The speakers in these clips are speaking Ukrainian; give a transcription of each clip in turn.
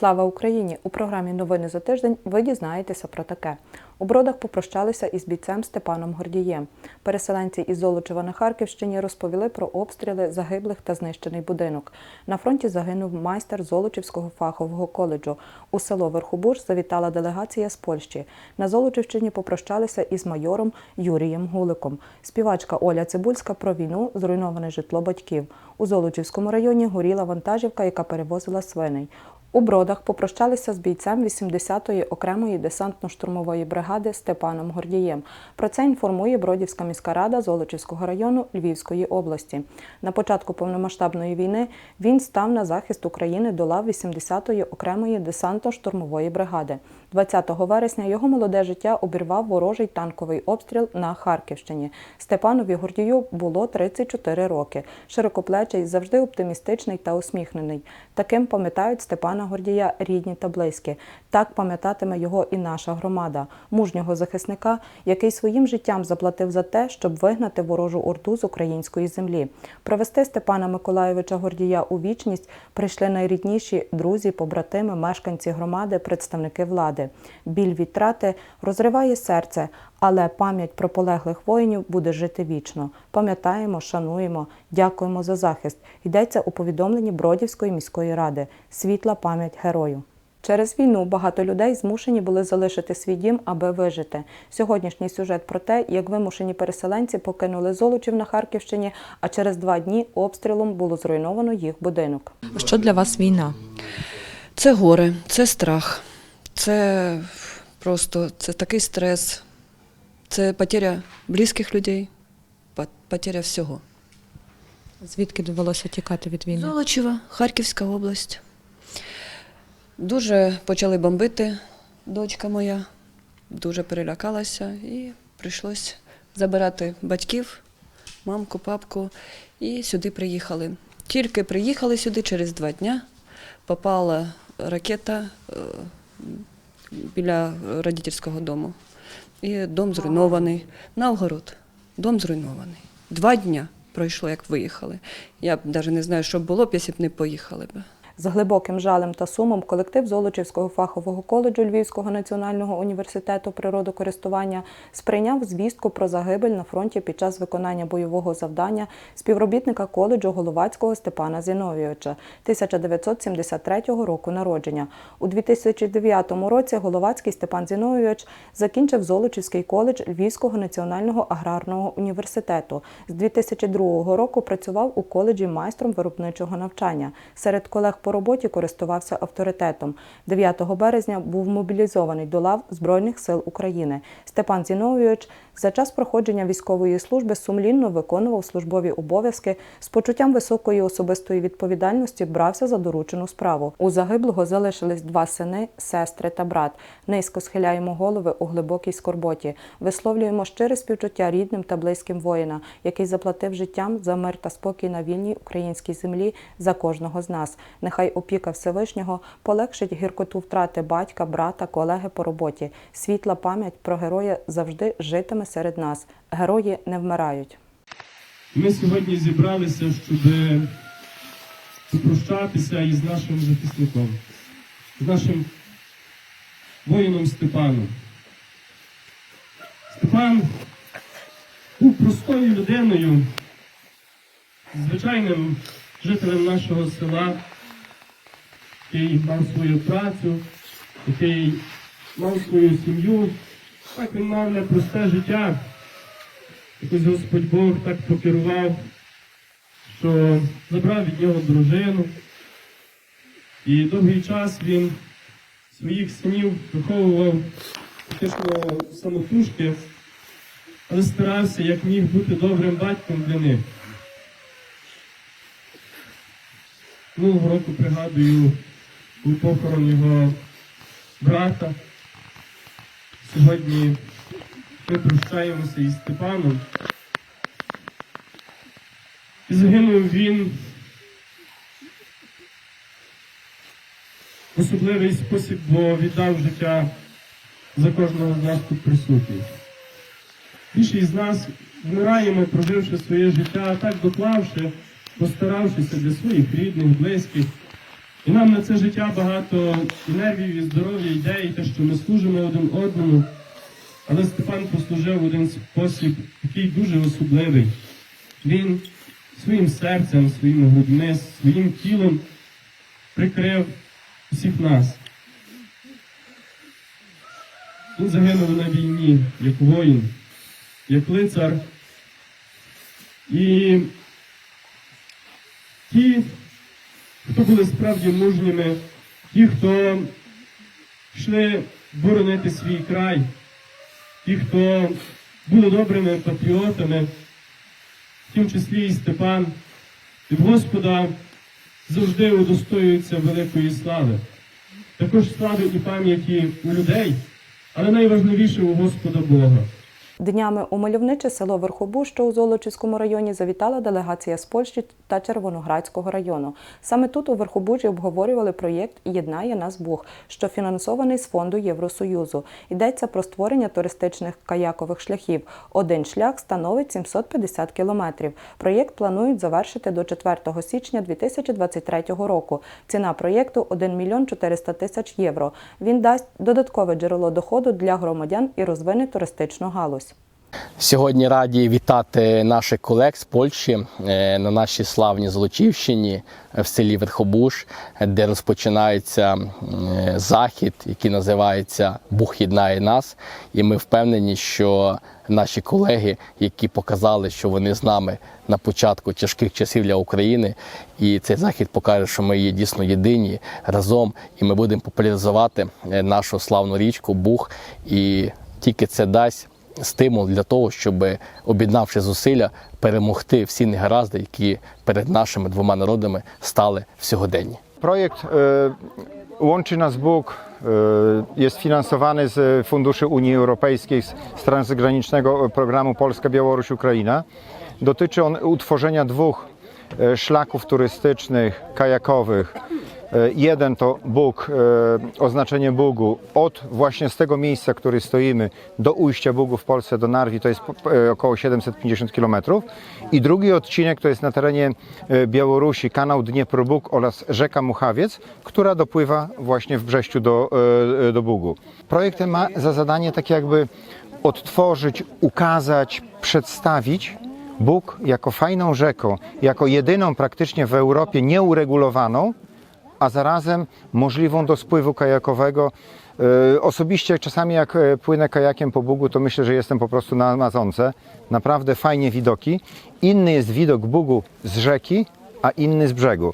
Слава Україні! У програмі Новини за тиждень ви дізнаєтеся про таке. У бродах попрощалися із бійцем Степаном Гордієм. Переселенці із Золочева на Харківщині розповіли про обстріли загиблих та знищений будинок. На фронті загинув майстер Золочівського фахового коледжу. У село Верхобуж завітала делегація з Польщі. На Золочівщині попрощалися із майором Юрієм Гуликом. Співачка Оля Цибульська про війну, зруйноване житло батьків. У Золочівському районі горіла вантажівка, яка перевозила свиней. У бродах попрощалися з бійцем 80-ї окремої десантно-штурмової бригади Степаном Гордієм. Про це інформує Бродівська міська рада Золочівського району Львівської області. На початку повномасштабної війни він став на захист України до лав 80-ї окремої десантно-штурмової бригади. 20 вересня його молоде життя обірвав ворожий танковий обстріл на Харківщині. Степанові Гордію було 34 роки. Широкоплечий, завжди оптимістичний та усміхнений. Таким пам'ятають Степана Гордія рідні та близькі. Так пам'ятатиме його і наша громада, мужнього захисника, який своїм життям заплатив за те, щоб вигнати ворожу орду з української землі. Провести Степана Миколайовича Гордія у вічність прийшли найрідніші друзі, побратими, мешканці громади, представники влади. Біль від трати розриває серце, але пам'ять про полеглих воїнів буде жити вічно. Пам'ятаємо, шануємо, дякуємо за захист. Йдеться у повідомленні Бродівської міської ради. Світла пам'ять герою. Через війну багато людей змушені були залишити свій дім, аби вижити. Сьогоднішній сюжет про те, як вимушені переселенці покинули Золочів на Харківщині, а через два дні обстрілом було зруйновано їх будинок. Що для вас війна? Це горе, це страх, це просто це такий стрес, це потеря близьких людей, по- потеря всього. Звідки довелося тікати від війни? Золочева, Харківська область. Дуже почали бомбити дочка моя, дуже перелякалася і прийшлось забирати батьків, мамку, папку, і сюди приїхали. Тільки приїхали сюди через два дня, попала ракета е, біля родительського дому. І дом зруйнований. Навгород, дом зруйнований. Два дня пройшло, як виїхали. Я навіть не знаю, що було б, якщо б не поїхали б. З глибоким жалем та сумом колектив Золочівського фахового коледжу Львівського національного університету природокористування сприйняв звістку про загибель на фронті під час виконання бойового завдання співробітника коледжу Головацького Степана Зіновійовича 1973 року народження. У 2009 році Головацький Степан Зіновійович закінчив Золочівський коледж Львівського національного аграрного університету. З 2002 року працював у коледжі майстром виробничого навчання. Серед колег по роботі користувався авторитетом. 9 березня був мобілізований до лав Збройних сил України. Степан Зіновійович за час проходження військової служби сумлінно виконував службові обов'язки з почуттям високої особистої відповідальності брався за доручену справу. У загиблого залишились два сини, сестри та брат. Низько схиляємо голови у глибокій скорботі. Висловлюємо щире співчуття рідним та близьким воїна, який заплатив життям за мир та спокій на вільній українській землі за кожного з нас. Нехай опіка Всевишнього полегшить гіркоту втрати батька, брата, колеги по роботі. Світла пам'ять про героя завжди житиме серед нас. Герої не вмирають. Ми сьогодні зібралися, щоб попрощатися із нашим захисником, з нашим воїном Степаном. Степан був простою людиною, звичайним жителем нашого села, який мав свою працю, який мав свою сім'ю. Так він мав непросте життя. Якось Господь Бог так покерував, що забрав від нього дружину. І довгий час він своїх синів виховував фактично самотужки, але старався, як міг бути добрим батьком для них. Минулого року пригадую був похорон його брата. Сьогодні ми прощаємося із Степаном. І загинув він в особливий спосіб, бо віддав життя за кожного з нас тут присутніх. Більшість з нас вмираємо, проживши своє життя, так доклавши, постаравшися для своїх рідних, близьких, І нам на це життя багато нервів, і здоров'я, і те, що ми служимо один одному. Але Степан послужив в один спосіб, який дуже особливий. Він своїм серцем, своїми грудьми, своїм тілом прикрив всіх нас. Він загинув на війні, як воїн, як лицар. І ті, хто були справді мужніми, ті, хто йшли боронити свій край, ті, хто були добрими патріотами, в тім числі і Степан, від Господа завжди удостоюються великої слави. Також слави і пам'яті у людей, але найважливіше у Господа Бога. Днями у мальовниче село Верхобу, що у Золочівському районі, завітала делегація з Польщі та Червоноградського району. Саме тут у Верхобуджі обговорювали проєкт Єднає нас Бог, що фінансований з фонду Євросоюзу. Йдеться про створення туристичних каякових шляхів. Один шлях становить 750 кілометрів. Проєкт планують завершити до 4 січня 2023 року. Ціна проєкту 1 мільйон 400 тисяч євро. Він дасть додаткове джерело доходу для громадян і розвине туристичну галузь. Сьогодні раді вітати наших колег з Польщі е, на нашій славній Золочівщині е, в селі Верхобуш, де розпочинається е, захід, який називається Бух єднає нас. І ми впевнені, що наші колеги, які показали, що вони з нами на початку тяжких часів для України, і цей захід покаже, що ми є дійсно єдині разом, і ми будемо популяризувати нашу славну річку Бух. І тільки це дасть стимул для того, щоб об'єднавши зусилля, перемогти всі негаразди, які перед нашими двома народами e, Łączy Nas Bóg e, jest finansowany z funduszy Unii Europejskiej, z z transgranicznego programu Polska-Białoruś-Ukraina. Dotyczy on utworzenia dwóch e, szlaków turystycznych, kajakowych. E, Jeden to Bóg, e, oznaczenie Bugu, od właśnie z tego miejsca, który stoimy, do ujścia Bugu w Polsce, do Narwi, to jest e, około 750 km. I drugi odcinek to jest na terenie Białorusi kanał Dniepro-Bóg oraz rzeka Muchawiec, która dopływa właśnie w Brześciu do, do Bugu. Projekt ten ma za zadanie tak jakby odtworzyć, ukazać, przedstawić Bóg jako fajną rzeką, jako jedyną praktycznie w Europie nieuregulowaną, a zarazem możliwą do spływu kajakowego. E, Osobiście czasami jak e, płynę kajakiem po Bugu, to myślę, że jestem po prostu na Amazonce. Naprawdę fajnie widoki. Inny jest widok Bugu z rzeki, a inny z brzegu.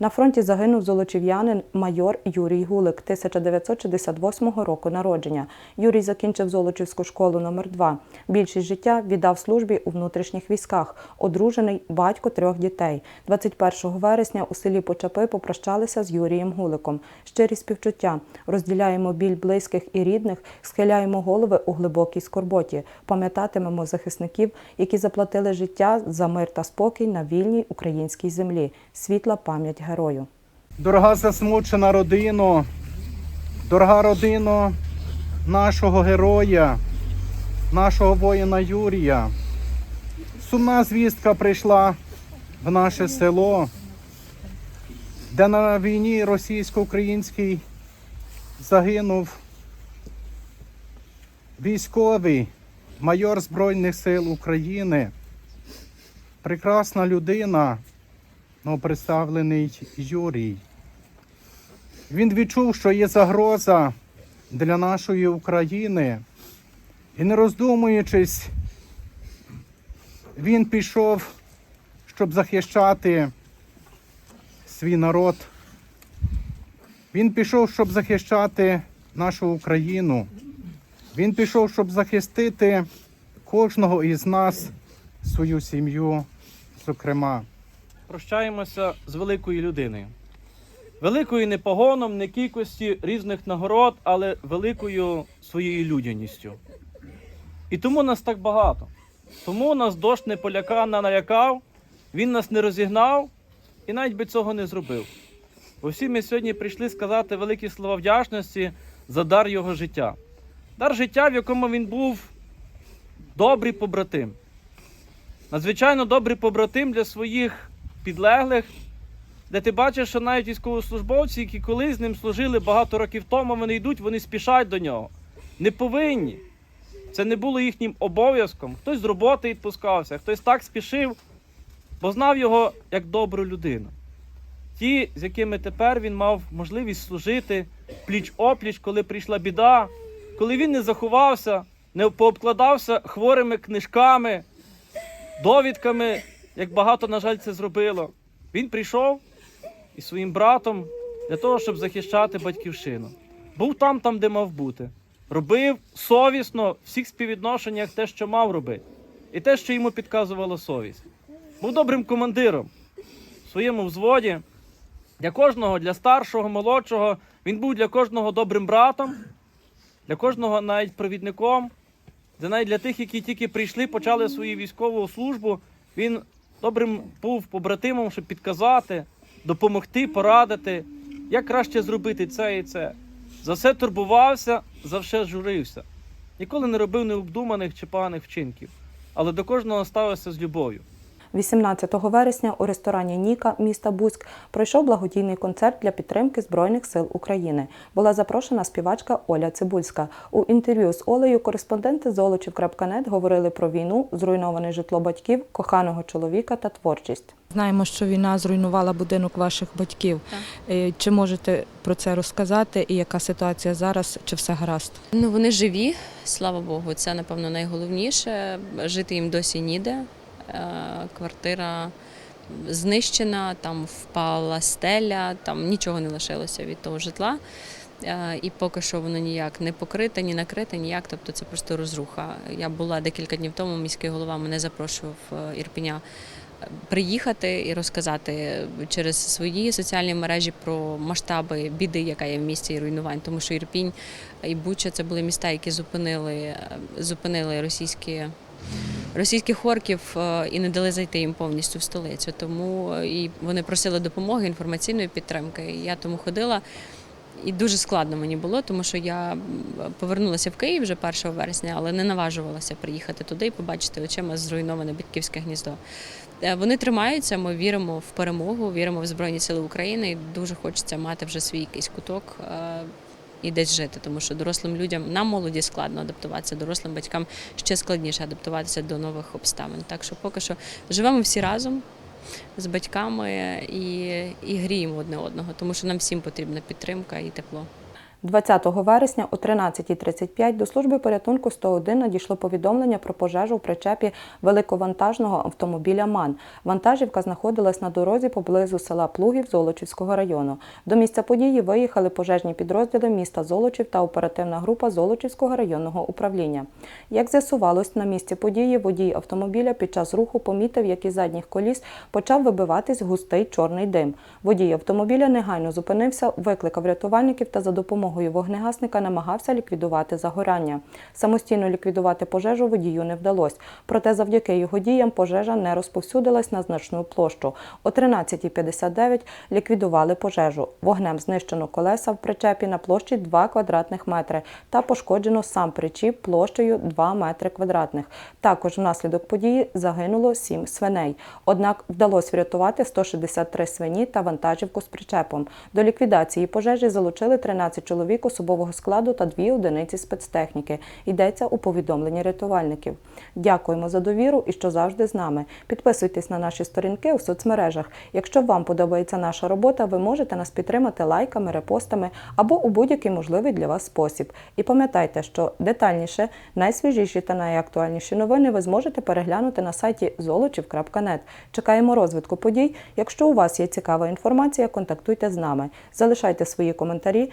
На фронті загинув золочів'янин майор Юрій Гулик 1968 року народження. Юрій закінчив Золочівську школу номер 2 Більшість життя віддав службі у внутрішніх військах. Одружений батько трьох дітей. 21 вересня у селі Почапи попрощалися з Юрієм Гуликом. Щирі співчуття. Розділяємо біль близьких і рідних, схиляємо голови у глибокій скорботі. Пам'ятатимемо захисників, які заплатили життя за мир та спокій на вільній українській землі. Світла пам'ять герою. Дорога засмучена родино, дорога родино нашого героя, нашого воїна Юрія. Сумна звістка прийшла в наше село, де на війні російсько-українській загинув військовий майор Збройних сил України. Прекрасна людина, представлений Юрій. Він відчув, що є загроза для нашої України. І не роздумуючись, він пішов, щоб захищати свій народ. Він пішов, щоб захищати нашу Україну. Він пішов, щоб захистити кожного із нас, свою сім'ю, зокрема. Прощаємося з великою людиною. Великою не погоном, не кількості різних нагород, але великою своєю людяністю. І тому нас так багато. Тому нас дощ не поляка, налякав, він нас не розігнав і навіть би цього не зробив. Всі ми сьогодні прийшли сказати великі слова вдячності за дар його життя. Дар життя, в якому він був добрий побратим. Надзвичайно добрий побратим для своїх підлеглих, де ти бачиш, що навіть військовослужбовці, які колись з ним служили багато років тому, вони йдуть, вони спішать до нього. Не повинні. Це не було їхнім обов'язком. Хтось з роботи відпускався, хтось так спішив, бо знав його як добру людину. Ті, з якими тепер він мав можливість служити пліч-опліч, коли прийшла біда, коли він не заховався, не пообкладався хворими книжками, довідками, як багато, на жаль, це зробило. Він прийшов із своїм братом для того, щоб захищати батьківщину. Був там, там, де мав бути. Робив совісно в всіх співвідношеннях те, що мав робити, і те, що йому підказувала совість. Був добрим командиром в своєму взводі. Для кожного, для старшого, молодшого, він був для кожного добрим братом, для кожного навіть провідником, де навіть для тих, які тільки прийшли, почали свою військову службу, він добрим був побратимом, щоб підказати, допомогти, порадити, як краще зробити це і це. За все турбувався, за все журився. Ніколи не робив необдуманих чи поганих вчинків, але до кожного ставився з любов'ю. 18 вересня у ресторані Ніка міста Буськ пройшов благодійний концерт для підтримки Збройних сил України. Була запрошена співачка Оля Цибульська. У інтерв'ю з Олею кореспонденти Золочів.нет говорили про війну, зруйноване житло батьків, коханого чоловіка та творчість. Знаємо, що війна зруйнувала будинок ваших батьків. Е, Чи можете про це розказати і яка ситуація зараз? Чи все гаразд? Ну, вони живі, слава Богу, це напевно найголовніше. Жити їм досі ніде. Е, Квартира знищена, там впала стеля, там нічого не лишилося від того житла. Е, І поки що воно ніяк не покрите, ні накрите, ніяк. Тобто це просто розруха. Я була декілька днів тому, міський голова мене запрошував е, Ірпеня е, приїхати і розказати через свої соціальні мережі про масштаби біди, яка є в місті і руйнувань, тому що Ірпінь і Буча це були міста, які зупинили, зупинили російські. Російських орків е, і не дали зайти їм повністю в столицю. Тому е, і вони просили допомоги, інформаційної підтримки. І я тому ходила. І дуже складно мені було, тому що я повернулася в Київ вже 1 вересня, але не наважувалася приїхати туди і побачити очима зруйноване батьківське гніздо. Е, Вони тримаються, ми віримо в перемогу, віримо в Збройні Сили України. І дуже хочеться мати вже свій якийсь куток і десь жити, тому що дорослим людям нам молоді складно адаптуватися, дорослим батькам ще складніше адаптуватися до нових обставин. Так що поки що живемо всі разом з батьками і, і гріємо одне одного, тому що нам всім потрібна підтримка і тепло. 20 вересня о 13.35 до служби порятунку 101 надійшло повідомлення про пожежу в причепі великовантажного автомобіля МАН. Вантажівка знаходилась на дорозі поблизу села Плугів Золочівського району. До місця події виїхали пожежні підрозділи міста Золочів та оперативна група Золочівського районного управління. Як з'ясувалось, на місці події водій автомобіля під час руху помітив, як із задніх коліс почав вибиватись густий чорний дим. Водій автомобіля негайно зупинився, викликав рятувальників та за допомогою вогнегасника намагався ліквідувати загорання. Самостійно ліквідувати пожежу водію не вдалося. Проте завдяки його діям пожежа не розповсюдилась на значну площу. О 13.59 ліквідували пожежу. Вогнем знищено колеса в причепі на площі 2 квадратних метри та пошкоджено сам причіп площею 2 метри квадратних. Також внаслідок події загинуло 7 свиней. Однак вдалося врятувати 163 свині та вантажівку з причепом. До ліквідації пожежі залучили 13 чоловік особового складу та 2 одиниці спецтехніки. Йдеться у повідомленні рятувальників. Дякуємо за довіру і що завжди з нами. Підписуйтесь на наші сторінки у соцмережах. Якщо вам подобається наша робота, ви можете нас підтримати лайками, репостами або у будь-який можливий для вас спосіб. І пам'ятайте, що детальніше, найсвіжіші та найактуальніші новини ви зможете переглянути на сайті золочів.нет. Чекаємо розвитку подій. Якщо у вас є цікава інформація, контактуйте з нами. Залишайте свої коментарі.